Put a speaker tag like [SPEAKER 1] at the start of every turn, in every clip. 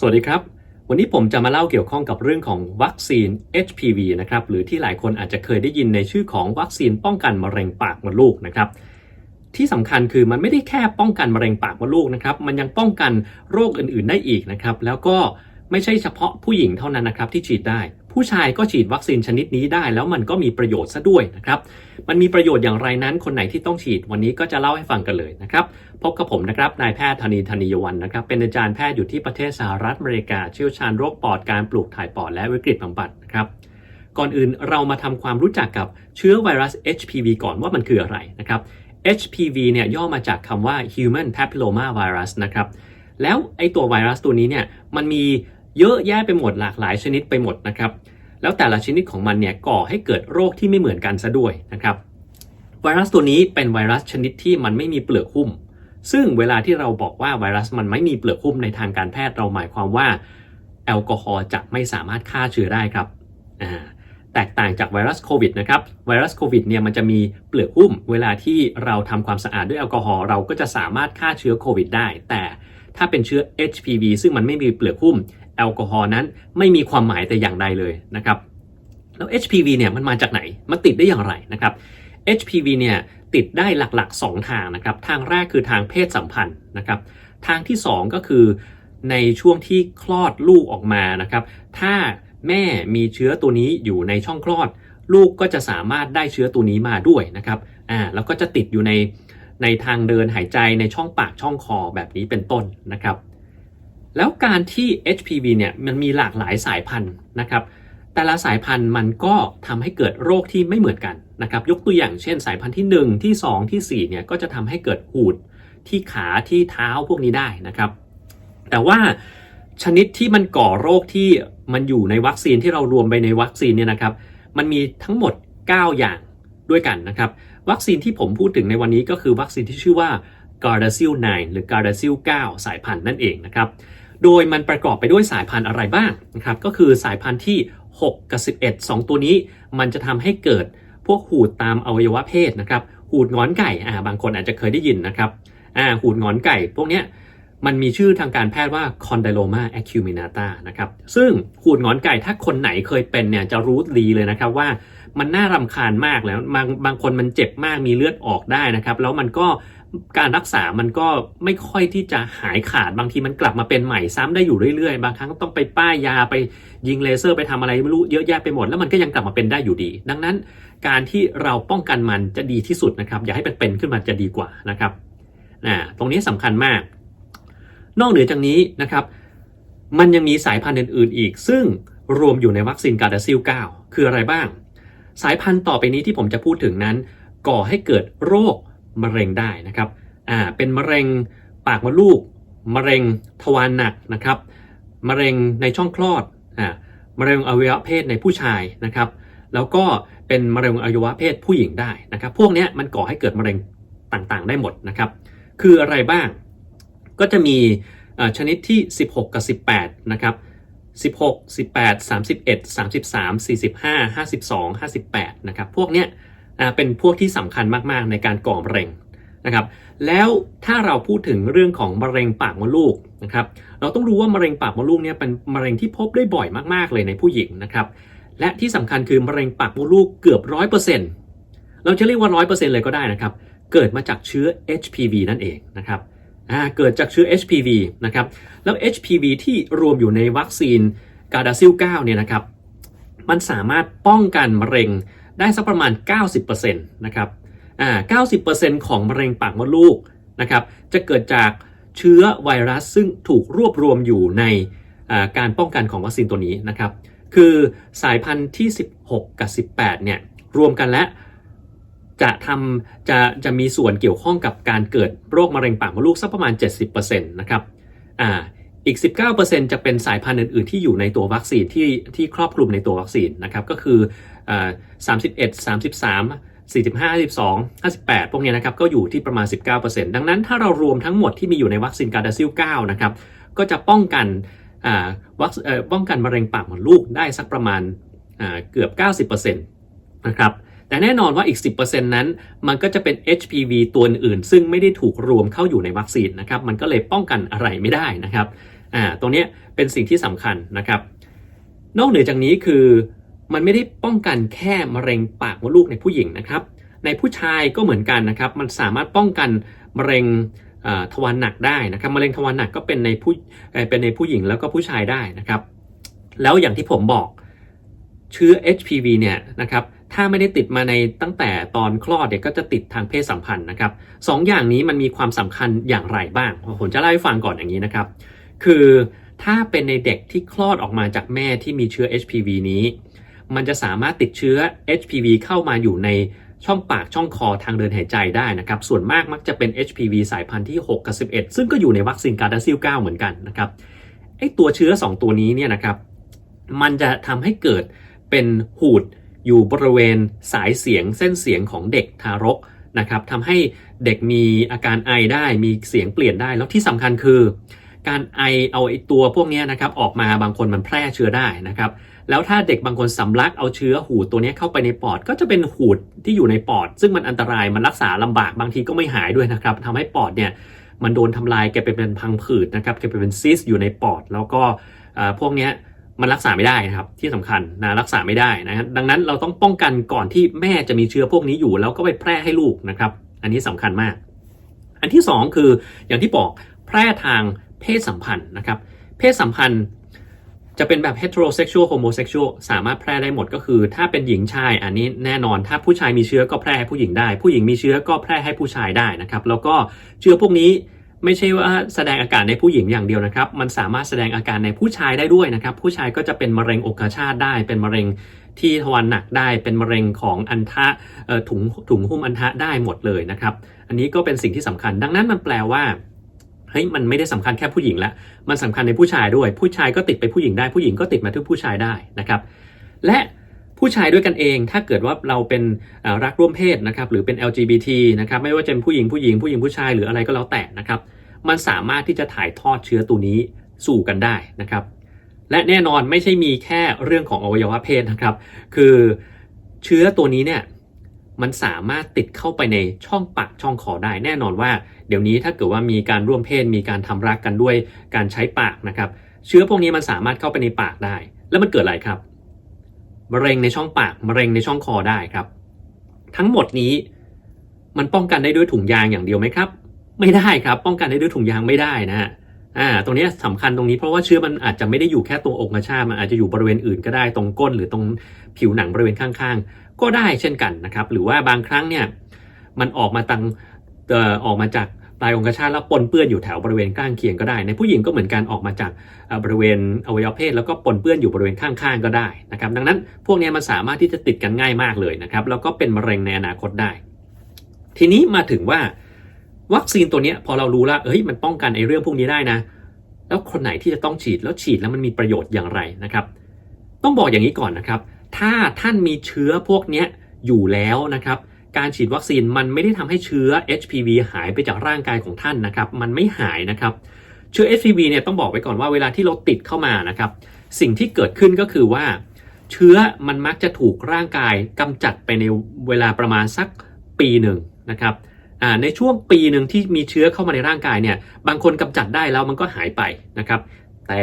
[SPEAKER 1] สวัสดีครับ วันนี้ผมจะมาเล่าเกี่ยวข้องกับเรื่องของวัคซีน HPV นะครับ หรือที่หลายคนอาจจะเคยได้ยินในชื่อของวัคซีนป้องกันมะเร็งปากมดลูกนะครับ ที่สำคัญคือมันไม่ได้แค่ป้องกันมะเร็งปากมดลูกนะครับ มันยังป้องกันโรคอื่นๆได้อีกนะครับ แล้วก็ไม่ใช่เฉพาะผู้หญิงเท่านั้นนะครับที่ฉีดได้ ผู้ชายก็ฉีดวัคซีนชนิดนี้ได้ แล้วมันก็มีประโยชน์ซะด้วยนะครับมันมีประโยชน์อย่างไรนั้นคนไหนที่ต้องฉีดวันนี้ก็จะเล่าให้ฟังกันเลยนะครับพบกับผมนะครับนายแพทย์ธนีธนียวันนะครับเป็นอาจารย์แพทย์อยู่ที่ประเทศสหรัฐอเมริกาเชี่ยวชาญโรคปอดการปลูกถ่ายปอดและวิกฤตบำบัดนะครับก่อนอื่นเรามาทำความรู้จักกับเชื้อไวรัส HPV ก่อนว่ามันคืออะไรนะครับ HPV เนี่ยย่อมาจากคำว่า Human Papilloma Virus นะครับ แล้วไอตัวไวรัสตัวนี้เนี่ยมันมี เยอะแยะไปหมดหลากหลายชนิดไปหมดนะครับ แล้วแต่ละชนิดของมันเนี่ยก่อให้เกิดโรคที่ไม่เหมือนกันซะด้วยนะครับ ไวรัสตัวนี้เป็นไวรัสชนิดที่มันไม่มีเปลือกหุ้ม ซึ่งเวลาที่เราบอกว่าไวรัสมันไม่มีเปลือกหุ้มในทางการแพทย์เราหมายความว่าแอลกอฮอล์จะไม่สามารถฆ่าเชื้อได้ครับอ่าแตกต่างจากไวรัสโควิดนะครับ ไวรัสโควิดเนี่ยมันจะมีเปลือกหุ้ม เวลาที่เราทำความสะอาดด้วยแอลกอฮอล์เราก็จะสามารถฆ่าเชื้อโควิดได้ แต่ถ้าเป็นเชื้อ HPV ซึ่งมันไม่มีเปลือกหุ้ม แอลกอฮอล์นั้นไม่มีความหมายแต่อย่างใดเลยนะครับแล้ว HPV เนี่ยมันมาจากไหน มันติดได้อย่างไรนะครับ HPV เนี่ยติดได้หลักๆ 2 ทางนะครับ ทางแรกคือทางเพศสัมพันธ์นะครับ ทางที่ 2 ก็คือในช่วงที่คลอดลูกออกมานะครับ ถ้าแม่มีเชื้อตัวนี้อยู่ในช่องคลอด ลูกก็จะสามารถได้เชื้อตัวนี้มาด้วยนะครับอ่าแล้วก็จะติดอยู่ในในทางเดินหายใจในช่องปากช่องคอแบบนี้เป็นต้นนะครับ แล้วการที่ HPV เนี่ยมันมีหลากหลายสายพันธุ์นะครับ แต่ละสายพันธุ์มันก็ทำให้เกิดโรคที่ไม่เหมือนกันนะครับ ยกตัวอย่างเช่น สายพันธุ์ที่ 1 ที่ 2 ที่4เนี่ยก็จะทำให้เกิดหูดที่ขาที่เท้าพวกนี้ได้นะครับ แต่ว่าชนิดที่มันก่อโรคที่มันอยู่ในวัคซีนที่เรารวมไปในวัคซีนเนี่ยนะครับ มันมีทั้งหมด 9 อย่างด้วยกันนะครับ วัคซีนที่ผมพูดถึงในวันนี้ก็คือวัคซีนที่ชื่อว่า Gardasil 9 หรือ Gardasil 9 สายพันธุ์นั่นเองนะครับ โดยมันประกอบไปด้วยสายพันธุ์อะไรบ้างนะครับ ก็คือสายพันธุ์ที่ 6 กับ 11 2 ตัวนี้ มันจะทำให้เกิดพวกหูดตามอวัยวะเพศนะครับ หูดงอนไก่อ่าบางคนอาจจะเคยได้ยินนะครับอ่าหูดงอนไก่ พวกเนี้ยมันมีชื่อทางการแพทย์ว่า condyloma acuminata นะครับ ซึ่งหูดงอนไก่ถ้าคนไหนเคยเป็นเนี่ยจะรู้ดีเลยนะครับว่ามันน่ารำคาญมากแล้วบางบางคนมันเจ็บมากมีเลือดออกได้นะครับ แล้วมันก็ การรักษามันก็ไม่ค่อยที่จะหายขาดบางทีมันกลับมาเป็นใหม่ซ้ำได้อยู่เรื่อยๆ บางครั้งต้องไปป้ายยาไปยิงเลเซอร์ไปทำอะไรไม่รู้เยอะแยะไปหมด แล้วมันก็ยังกลับมาเป็นได้อยู่ดี ดังนั้นการที่เราป้องกันมันจะดีที่สุดนะครับอย่าให้เป็นเป็นขึ้นมาจะดีกว่านะครับอ่าตรงนี้สำคัญมาก นอกเหนือจากนี้นะครับ มันยังมีสายพันธุ์อื่นๆอีก ซึ่งรวมอยู่ในวัคซีนการ์ดซิล 9 คืออะไรบ้าง สายพันธุ์ต่อไปนี้ที่ผมจะพูดถึงนั้น ก่อให้เกิดโรค มะเร็งได้นะครับอ่าเป็นมะเร็งปากมดลูก มะเร็งทวารหนักนะครับ มะเร็งในช่องคลอดอ่ามะเร็งอวัยวะเพศในผู้ชายนะครับ แล้วก็เป็นมะเร็งอวัยวะเพศผู้หญิงได้นะครับ พวกนี้มันก่อให้เกิดมะเร็งต่างๆ ได้หมดนะครับ คืออะไรบ้าง ก็จะมีชนิดที่ 16 กับ 18 นะครับ 16 18 31 33 45 52 58 นะครับ พวกเนี้ย เป็นพวกที่สำคัญมากๆในการก่อมะเร็งนะครับ แล้วถ้าเราพูดถึงเรื่องของมะเร็งปากมดลูกนะครับ เราต้องรู้ว่ามะเร็งปากมดลูกเนี่ยเป็นมะเร็งที่พบได้บ่อยมากๆเลยในผู้หญิงนะครับ และที่สำคัญคือมะเร็งปากมดลูกเกือบร้อยเปอร์เซ็นต์เราจะเรียกว่าร้อยเปอร์เซ็นต์เลยก็ได้นะครับ เกิดมาจากเชื้อ HPV นั่นเองนะครับเกิดจากเชื้อ HPV นะครับ แล้ว HPV ที่รวมอยู่ในวัคซีนกาดาซิล9เนี่ยนะครับ มันสามารถป้องกันมะเร็ง ได้สักประมาณ 90%นะครับอ่า90%ของมะเร็งปากมดลูกนะครับจะเกิดจากเชื้อไวรัสซึ่งถูกรวบรวมอยู่ในการป้องกันของวัคซีนตัวนี้นะครับ คือสายพันธุ์ที่ 16 กับ 18 เนี่ย รวมกันและจะทำจะจะมีส่วนเกี่ยวข้องกับการเกิดโรคมะเร็งปากมดลูกสักประมาณ 70%นะครับอ่าอีก 19%จะเป็นสายพันธุ์อื่น ๆ ที่อยู่ในตัววัคซีนที่ที่ครอบคลุมในตัววัคซีนนะครับ ก็คือ สามสิบเอ็ดสามสิบสามสี่สิบห้า31 33 45 52 58พวกนี้นะครับก็อยู่ที่ประมาณ 19%ดังนั้นถ้าเรารวมทั้งหมดที่มีอยู่ในวัคซีนการดาซิล9นะครับก็จะป้องกันวัคป้องกันมะเร็งปากมดลูกได้สักประมาณอ่าเกือบ 90%นะครับแต่แน่นอนว่าอีก 10%นั้น มันก็จะเป็น HPV ตัวอื่น ซึ่งไม่ได้ถูกรวมเข้าอยู่ในวัคซีนนะครับมันก็เลยป้องกันอะไรไม่ได้นะครับตรงนี้เป็นสิ่งที่สำคัญนะครับ นอกเหนือจากนี้คือ มันไม่ได้ป้องกันแค่มะเร็งปากมดลูกในผู้หญิงนะครับ ในผู้ชายก็เหมือนกันนะครับ มันสามารถป้องกันมะเร็งทวารหนักได้นะครับมะเร็งทวารหนักก็เป็นในผู้เอ่อเป็นในผู้หญิงแล้วก็ผู้ชายได้นะครับ แล้วอย่างที่ผมบอกเชื้อ HPV เนี่ยนะครับถ้าไม่ได้ติดมาในตั้งแต่ตอนคลอดเด็กก็จะติดทางเพศสัมพันธ์นะครับสองอย่างนี้มันมีความสำคัญอย่างไรบ้างผมจะเล่าให้ฟังก่อนอย่างนี้นะครับ คือถ้าเป็นในเด็กที่คลอดออกมาจากแม่ที่มีเชื้อ HPV นี้ มันจะสามารถติดเชื้อ HPV เข้ามาอยู่ในช่องปากช่องคอทางเดินหายใจได้นะครับ ส่วนมากมักจะเป็น HPV สายพันธุ์ที่ 6 กับ 11 ซึ่งก็อยู่ในวัคซีนการดาซิล 9 เหมือนกันนะครับไอตัวเชื้อ 2 ตัวนี้เนี่ยนะครับ มันจะทำให้เกิดเป็นหูดอยู่บริเวณสายเสียงเส้นเสียงของเด็กทารกนะครับทำให้เด็กมีอาการไอได้มีเสียงเปลี่ยนได้ แล้วที่สำคัญคือ การไอเอาไอตัวพวกนี้นะครับออกมาบางคนมันแพร่เชื้อได้นะครับแล้วถ้าเด็กบางคนสำลักเอาเชื้อหูดตัวนี้เข้าไปในปอดก็จะเป็นหูดที่อยู่ในปอด ซึ่งมันอันตรายมันรักษาลำบากบางทีก็ไม่หายด้วยนะครับทำให้ปอดเนี่ยมันโดนทำลายแกลายเป็นพังผืดนะครับแกลายเป็นซิสอยู่ในปอด แล้วก็พวกนี้มันรักษาไม่ได้นะครับที่สำคัญนะรักษาไม่ได้นะดังนั้นเราต้องป้องกันก่อนที่แม่จะมีเชื้อพวกนี้อยู่ แล้วก็ไปแพร่ให้ลูกนะครับ อันนี้สำคัญมาก อันที่สองคืออย่างที่บอกแพร่ทาง เพศสัมพันธ์นะครับ เพศสัมพันธ์จะเป็นแบบ heterosexual homosexual สามารถแพร่ได้หมดก็คือ ถ้าเป็นหญิงชายอันนี้แน่นอนถ้าผู้ชายมีเชื้อก็แพร่ให้ผู้หญิงได้ ผู้หญิงมีเชื้อก็แพร่ให้ผู้ชายได้นะครับ แล้วก็เชื้อพวกนี้ไม่ใช่ว่าแสดงอาการในผู้หญิงอย่างเดียวนะครับ มันสามารถแสดงอาการในผู้ชายได้ด้วยนะครับ ผู้ชายก็จะเป็นมะเร็งอกชาตได้ เป็นมะเร็งที่ทวารหนักได้ เป็นมะเร็งของอันทะถุงถุงหุ้มอันทะได้หมดเลยนะครับ อันนี้ก็เป็นสิ่งที่สำคัญ ดังนั้นมันแปลว่า เฮ้ยมันไม่ได้สำคัญแค่ผู้หญิงละมันสำคัญในผู้ชายด้วย ผู้ชายก็ติดไปผู้หญิงได้ผู้หญิงก็ติดมาที่ผู้ชายได้นะครับและผู้ชายด้วยกันเอง ถ้าเกิดว่าเราเป็นรักร่วมเพศนะครับหรือเป็น LGBT นะครับไม่ว่าจะเป็นผู้หญิงผู้หญิงผู้หญิงผู้ชายหรืออะไรก็แล้วแต่นะครับมันสามารถที่จะถ่ายทอดเชื้อตัวนี้สู่กันได้นะครับและแน่นอนไม่ใช่มีแค่เรื่องของอวัยวะเพศนะครับ คือเชื้อตัวนี้เนี่ย มันสามารถติดเข้าไปในช่องปากช่องคอได้แน่นอนว่า เดี๋ยวนี้ถ้าเกิดว่ามีการร่วมเพศมีการทำรักกันด้วยการใช้ปากนะครับ เชื้อพวกนี้มันสามารถเข้าไปในปากได้ แล้วมันเกิดอะไรครับมะเร็งในช่องปากมะเร็งในช่องคอได้ครับ ทั้งหมดนี้มันป้องกันได้ด้วยถุงยางอย่างเดียวไหมครับ ไม่ได้ครับ ป้องกันได้ด้วยถุงยางไม่ได้นะฮะอ่าตรงนี้สำคัญตรงนี้เพราะว่าเชื้อมันอาจจะไม่ได้อยู่แค่ตรงอกกระชามันอาจจะอยู่บริเวณอื่นก็ได้ตรงก้นหรือตรงผิวหนังบริเวณข้างๆ ก็ได้เช่นกันนะครับ หรือว่าบางครั้งเนี่ยมันออกมาตังออกมาจากปลายองคชาตแล้วปนเปื้อนอยู่แถวบริเวณข้างเคียงก็ได้ ในผู้หญิงก็เหมือนกันออกมาจากบริเวณอวัยวะเพศแล้วก็ปนเปื้อนอยู่บริเวณข้างๆก็ได้นะครับ ดังนั้นพวกนี้มันสามารถที่จะติดกันง่ายมากเลยนะครับ แล้วก็เป็นมะเร็งในอนาคตได้ ทีนี้มาถึงว่าวัคซีนตัวนี้พอเรารู้แล้วเฮ้ยมันป้องกันไอ้เรื่องพวกนี้ได้นะ แล้วคนไหนที่จะต้องฉีดแล้วฉีดแล้วมันมีประโยชน์อย่างไรนะครับ ต้องบอกอย่างนี้ก่อนนะครับ ถ้าท่านมีเชื้อพวกนี้อยู่แล้วนะครับการฉีดวัคซีนมันไม่ได้ทำให้เชื้อ HPV หายไปจากร่างกายของท่านนะครับมันไม่หายนะครับเชื้อ HPV เนี่ยต้องบอกไว้ก่อนว่าเวลาที่เราติดเข้ามานะครับสิ่งที่เกิดขึ้นก็คือว่า เชื้อมันมักจะถูกร่างกายกำจัดไปในเวลาประมาณสักปีหนึ่งนะครับในช่วงปีหนึ่งที่มีเชื้อเข้ามาในร่างกายเนี่ยบางคนกำจัดได้แล้วมันก็หายไปนะครับแต่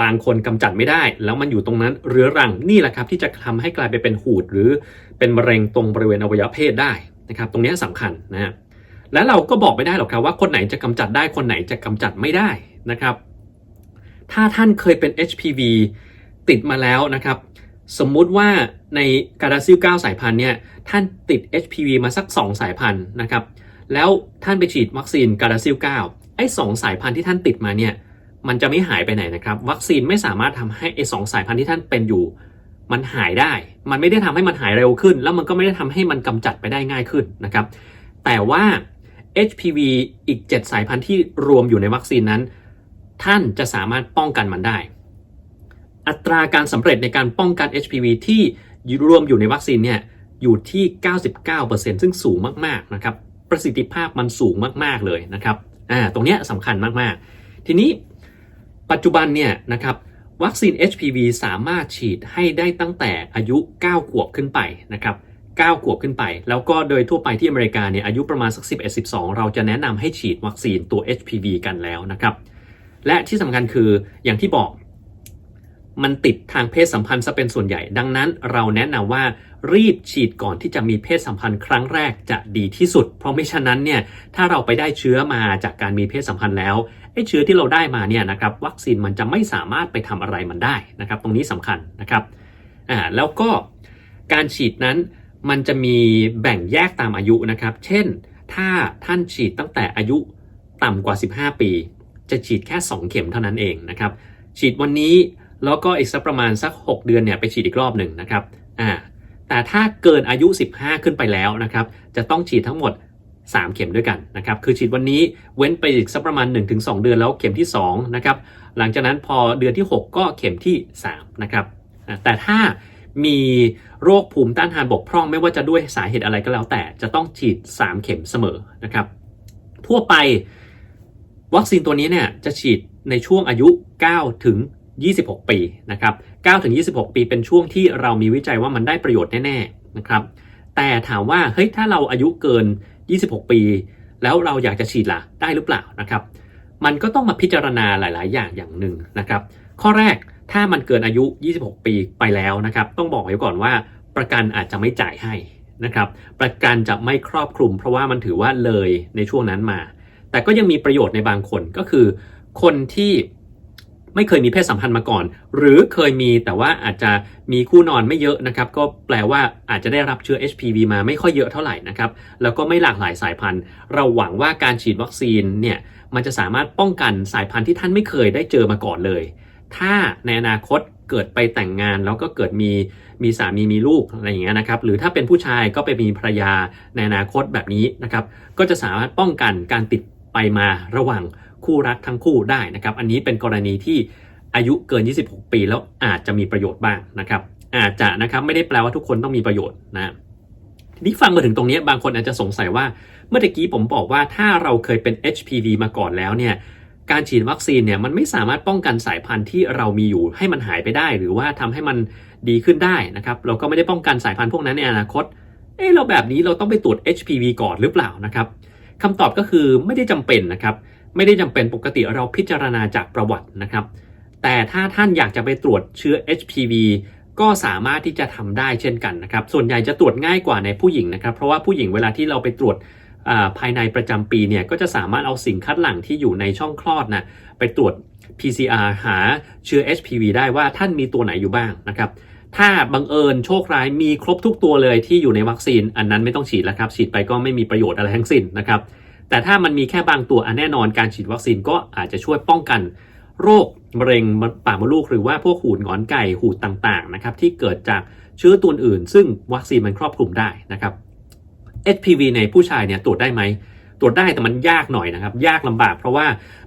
[SPEAKER 1] บางคนกำจัดไม่ได้ แล้วมันอยู่ตรงนั้นเรื้อรังนี่แหละครับที่จะทำให้กลายไปเป็นหูดหรือเป็นมะเร็งตรงบริเวณอวัยวะเพศได้นะครับ ตรงนี้สำคัญนะฮะและเราก็บอกไม่ได้หรอกครับว่าคนไหนจะกำจัดได้คนไหนจะกำจัดไม่ได้นะครับ ถ้าท่านเคยเป็น HPV ติดมาแล้วนะครับ สมมุติว่าในกาดาซิล9สายพันธุ์เนี่ยท่านติด HPV มาสัก 2 สายพันธุ์นะครับ แล้วท่านไปฉีดวัคซีนกาดาซิล9ไอ้สองสายพันธุ์ที่ท่านติดมาเนี่ย มันจะไม่หายไปไหนนะครับ วัคซีนไม่สามารถทำให้ไอ้สองสายพันธุ์ที่ท่านเป็นอยู่ มันหายได้ มันไม่ได้ทำให้มันหายเร็วขึ้น แล้วมันก็ไม่ได้ทำให้มันกำจัดไปได้ง่ายขึ้นนะครับ แต่ว่า HPV อีก 7 สายพันธุ์ที่รวมอยู่ในวัคซีนนั้น ท่านจะสามารถป้องกันมันได้ อัตราการสำเร็จในการป้องกัน HPV ที่รวมอยู่ในวัคซีนเนี่ยอยู่ที่ 99%ซึ่งสูงมากๆนะครับ ประสิทธิภาพมันสูงมากๆเลยนะครับ อ่า ตรงเนี้ยสำคัญมากๆ ทีนี้ ปัจจุบันเนี่ยนะครับวัคซีน HPV สามารถฉีดให้ได้ตั้งแต่อายุ 9 ขวบขึ้นไปนะครับ9ขวบขึ้นไป แล้วก็โดยทั่วไปที่อเมริกาเนี่ยอายุประมาณสัก 11-12 เราจะแนะนำให้ฉีดวัคซีนตัว HPV กันแล้วนะครับและที่สำคัญคืออย่างที่บอกมันติดทางเพศสัมพันธ์ซะเป็นส่วนใหญ่ ดังนั้นเราแนะนำว่ารีบฉีดก่อนที่จะมีเพศสัมพันธ์ครั้งแรกจะดีที่สุด เพราะไม่ฉะนั้นเนี่ยถ้าเราไปได้เชื้อมาจากการมีเพศสัมพันธ์แล้ว ไอ้เชื้อที่เราได้มาเนี่ยนะครับวัคซีนมันจะไม่สามารถไปทำอะไรมันได้นะครับ ตรงนี้สำคัญนะครับอ่าแล้วก็การฉีดนั้นมันจะมีแบ่งแยกตามอายุนะครับ เช่น ถ้าท่านฉีดตั้งแต่อายุต่ำกว่า 15 ปี จะฉีดแค่ 2 เข็มเท่านั้นเองนะครับ ฉีดวันนี้แล้วก็อีกสักประมาณสัก 6 เดือนเนี่ยไปฉีดอีกรอบหนึ่งนะครับอ่าแต่ถ้าเกินอายุ 15 ขึ้นไปแล้วนะครับ จะต้องฉีดทั้งหมด 3 เข็มด้วยกันนะครับ คือฉีดวันนี้เว้นไปอีกสักประมาณ 1-2 เดือนแล้วเข็มที่2นะครับ หลังจากนั้นพอเดือนที่ 6 ก็เข็มที่3นะครับแต่ถ้ามีโรคภูมิต้านทานบกพร่องไม่ว่าจะด้วยสาเหตุอะไรก็แล้วแต่จะต้องฉีด 3 เข็มเสมอนะครับ ทั่วไปวัคซีนตัวนี้เนี่ยจะฉีดในช่วงอายุ 9 ถึง 26 ปีนะครับ9ถึง 26 ปีเป็นช่วงที่เรามีวิจัยว่ามันได้ประโยชน์แน่ๆนะครับ แต่ถามว่าเฮ้ยถ้าเราอายุเกิน 26 ปี แล้วเราอยากจะฉีดล่ะได้หรือเปล่านะครับ มันก็ต้องมาพิจารณาหลาย ๆ อย่างอย่างหนึ่งนะครับ ข้อแรกถ้ามันเกินอายุ 26 ปีไปแล้วนะครับ ต้องบอกไว้ก่อนว่าประกันอาจจะไม่จ่ายให้นะครับ ประกันจะไม่ครอบคลุม เพราะว่ามันถือว่าเลยในช่วงนั้นมา แต่ก็ยังมีประโยชน์ในบางคนก็คือ คนที่ ไม่เคยมีเพศสัมพันธ์มาก่อน หรือเคยมีแต่ว่าอาจจะมีคู่นอนไม่เยอะนะครับ ก็แปลว่าอาจจะได้รับเชื้อ HPV มาไม่ค่อยเยอะเท่าไหร่นะครับ แล้วก็ไม่หลากหลายสายพันธุ์ เราหวังว่าการฉีดวัคซีนเนี่ยมันจะสามารถป้องกันสายพันธุ์ที่ท่านไม่เคยได้เจอมาก่อนเลย ถ้าในอนาคตเกิดไปแต่งงานแล้วก็เกิดมีมีสามีมีลูกอะไรอย่างเงี้ยนะครับ หรือถ้าเป็นผู้ชายก็ไปมีภรรยาในอนาคตแบบนี้นะครับ ก็จะสามารถป้องกันการติดไปมาระหว่าง คู่รักทั้งคู่ได้นะครับ อันนี้เป็นกรณีที่อายุเกิน 26 ปีแล้วอาจจะมีประโยชน์บ้างนะครับ อาจจะนะครับไม่ได้แปลว่าทุกคนต้องมีประโยชน์นะทีนี้ฟังมาถึงตรงนี้บางคนอาจจะสงสัยว่าเมื่อกี้ผมบอกว่าถ้าเราเคยเป็น HPV มาก่อนแล้วเนี่ยการฉีดวัคซีนเนี่ยมันไม่สามารถป้องกันสายพันธุ์ที่เรามีอยู่ให้มันหายไปได้ หรือว่าทำให้มันดีขึ้นได้นะครับ เราก็ไม่ได้ป้องกันสายพันธุ์พวกนั้นในอนาคต เอ้เราแบบนี้เราต้องไปตรวจ HPV ก่อนหรือเปล่านะครับคำตอบก็คือไม่ได้จำเป็นนะครับ ไม่ได้จำเป็นปกติเราพิจารณาจากประวัตินะครับ แต่ถ้าท่านอยากจะไปตรวจเชื้อ HPV ก็สามารถที่จะทำได้เช่นกันนะครับ ส่วนใหญ่จะตรวจง่ายกว่าในผู้หญิงนะครับ เพราะว่าผู้หญิงเวลาที่เราไปตรวจภายในประจำปีเนี่ยก็จะสามารถเอาสิ่งคัดหลั่งที่อยู่ในช่องคลอดนะไปตรวจ PCR หาเชื้อ HPV ได้ว่าท่านมีตัวไหนอยู่บ้างนะครับ ถ้าบังเอิญโชคร้ายมีครบทุกตัวเลยที่อยู่ในวัคซีน อันนั้นไม่ต้องฉีดแล้วครับ ฉีดไปก็ไม่มีประโยชน์อะไรทั้งสิ้นนะครับ แต่ถ้ามันมีแค่บางตัวอันแน่นอนการฉีดวัคซีนก็อาจจะช่วยป้องกันโรคมะเร็งปากมดลูกหรือว่าพวกหูดงอนไก่หูดต่างๆนะครับที่เกิดจากเชื้อตัวอื่น ซึ่งวัคซีนมันครอบคลุมได้นะครับ HPV ในผู้ชายเนี่ยตรวจได้ไหมตรวจได้แต่มันยากหน่อยนะครับ ยากลำบาก เพราะว่า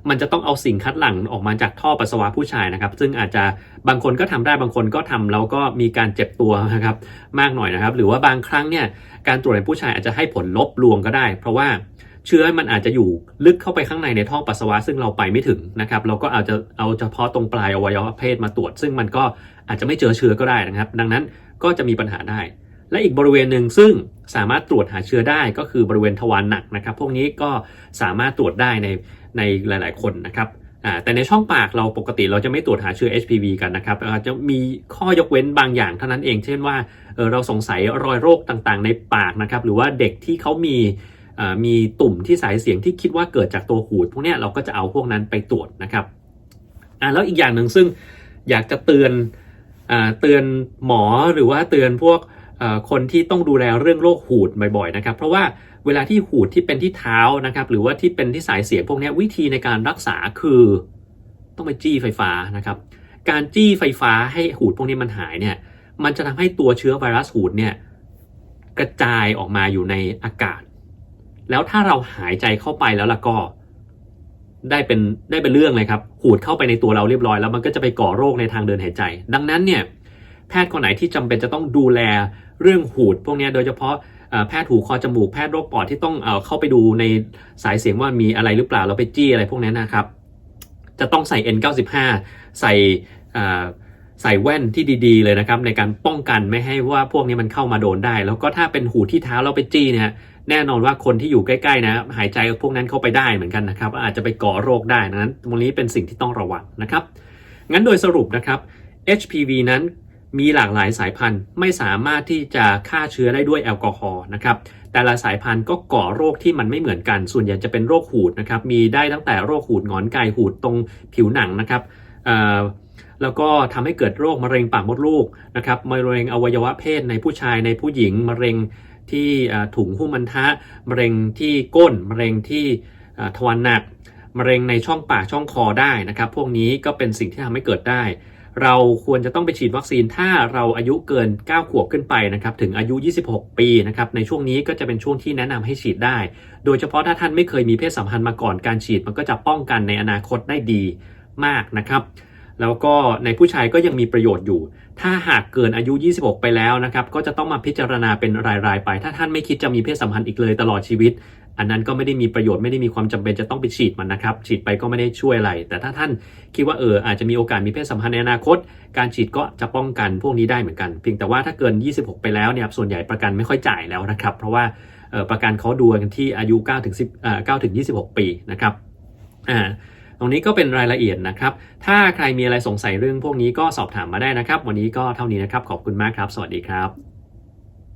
[SPEAKER 1] มันจะต้องเอาสิ่งคัดหลั่งออกมาจากท่อปัสสาวะผู้ชายนะครับ ซึ่งอาจจะบางคนก็ทำได้บางคนก็ทำแล้วก็มีการเจ็บตัวนะครับมากหน่อยนะครับ หรือว่าบางครั้งเนี่ยการตรวจในผู้ชายอาจจะให้ผลลบลวงก็ได้ เพราะว่า เชื้อมันอาจจะอยู่ลึกเข้าไปข้างในในท่อปัสสาวะซึ่งเราไปไม่ถึงนะครับ เราก็อาจจะเอาเฉพาะตรงปลายอวัยวะเพศมาตรวจ ซึ่งมันก็อาจจะไม่เจอเชื้อก็ได้นะครับ ดังนั้นก็จะมีปัญหาได้ และอีกบริเวณหนึ่งซึ่งสามารถตรวจหาเชื้อได้ก็คือบริเวณทวารหนักนะครับ พวกนี้ก็สามารถตรวจได้ในในหลาย ๆ คนนะครับแต่ในช่องปากเราปกติเราจะไม่ตรวจหาเชื้อ HPV กันนะครับอาจจะมีข้อยกเว้นบางอย่างเท่านั้นเอง เช่นว่าเเราสงสัยรอยโรคต่างๆ ในปากนะครับ หรือว่าเด็กที่เขามี มีตุ่มที่สายเสียงที่คิดว่าเกิดจากตัวหูด พวกนี้เราก็จะเอาพวกนั้นไปตรวจนะครับอ่าแล้วอีกอย่างหนึ่งซึ่งอยากจะเตือนอเตือนหมอหรือว่าเตือนพวกคนที่ต้องดูแลเรื่องโรคหูดบ่อยๆนะครับ เพราะว่าเวลาที่หูดที่เป็นที่เท้านะครับ หรือว่าที่เป็นที่สายเสียงพวกนี้วิธีในการรักษาคือต้องไปจี้ไฟฟ้านะครับ การจี้ไฟฟ้าให้หูดพวกนี้มันหายเนี่ย มันจะทำให้ตัวเชื้อไวรัสหูดเนี่ยกระจายออกมาอยู่ในอากาศ แล้วถ้าเราหายใจเข้าไปแล้วล่ะก็ ได้เป็นได้เป็นเรื่องเลยครับหูดเข้าไปในตัวเราเรียบร้อยแล้วมันก็จะไปก่อโรคในทางเดินหายใจ ดังนั้นเนี่ยแพทย์คนไหนที่จำเป็นจะต้องดูแลเรื่องหูด พวกนี้โดยเฉพาะแพทย์หูคอจมูกแพทย์โรคปอดที่ต้องเอเข้าไปดูในสายเสียงว่ามีอะไรหรือเปล่าเราไปจี้อะไรพวกนั้นนะครับ จะต้องใส่ N95 ใส่ ใส่แว่นที่ดีๆเลยนะครับในการป้องกันไม่ให้ว่าพวกนี้มันเข้ามาโดนได้ แล้วก็ถ้าเป็นหูที่เท้าเราไปจี้เนี่ยแน่นอนว่าคนที่อยู่ใกล้ๆนะหายใจพวกนั้นเข้าไปได้เหมือนกันนะครับ อาจจะไปก่อโรคได้ดังนั้นตรงนี้เป็นสิ่งที่ต้องระวังนะครับ งั้นโดยสรุปนะครับ HPV นั้นมีหลากหลายสายพันธุ์ไม่สามารถที่จะฆ่าเชื้อได้ด้วยแอลกอฮอล์นะครับแต่ละสายพันธุ์ก็ก่อโรคที่มันไม่เหมือนกัน ส่วนใหญ่จะเป็นโรคหูดนะครับมีได้ตั้งแต่โรคหูดงอนไก่หูดตรงผิวหนังนะครับเอ่อ แล้วก็ทำให้เกิดโรคมะเร็งปากมดลูกนะครับมะเร็งอวัยวะเพศในผู้ชายในผู้หญิงมะเร็งที่ถุงหุ้มมันทะมะเร็งที่ก้นมะเร็งที่ทวารหนักมะเร็งในช่องปากช่องคอได้นะครับ พวกนี้ก็เป็นสิ่งที่ทำให้เกิดได้ เราควรจะต้องไปฉีดวัคซีนถ้าเราอายุเกิน 9 ขวบขึ้นไปนะครับถึงอายุ 26 ปีนะครับในช่วงนี้ก็จะเป็นช่วงที่แนะนำให้ฉีดได้ โดยเฉพาะถ้าท่านไม่เคยมีเพศสัมพันธ์มาก่อนการฉีด มันก็จะป้องกันในอนาคตได้ดีมากนะครับ แล้วก็ในผู้ชายก็ยังมีประโยชน์อยู่ ถ้าหากเกินอายุ 26 ไปแล้วนะครับ ก็จะต้องมาพิจารณาเป็นรายๆไป ถ้าท่านไม่คิดจะมีเพศสัมพันธ์อีกเลยตลอดชีวิต อันนั้นก็ไม่ได้มีประโยชน์ไม่ได้มีความจำเป็นจะต้องไปฉีดมันนะครับ ฉีดไปก็ไม่ได้ช่วยอะไร แต่ถ้าท่านคิดว่าเอออาจจะมีโอกาสมีเพศสัมพันธ์ในอนาคต การฉีดก็จะป้องกันพวกนี้ได้เหมือนกัน เพียงแต่ว่าถ้าเกิน 26 ไปแล้วเนี่ยส่วนใหญ่ประกันไม่ค่อยจ่ายแล้วนะครับ เพราะว่าประกันเขาดูกันที่อายุ9ถึง10อ่า9ถึง26 ปีนะครับอ่า ตรงนี้ก็เป็นรายละเอียดนะครับ ถ้าใครมีอะไรสงสัยเรื่องพวกนี้ก็สอบถามมาได้นะครับ วันนี้ก็เท่านี้นะครับ ขอบคุณมากครับ สวัสดีครับ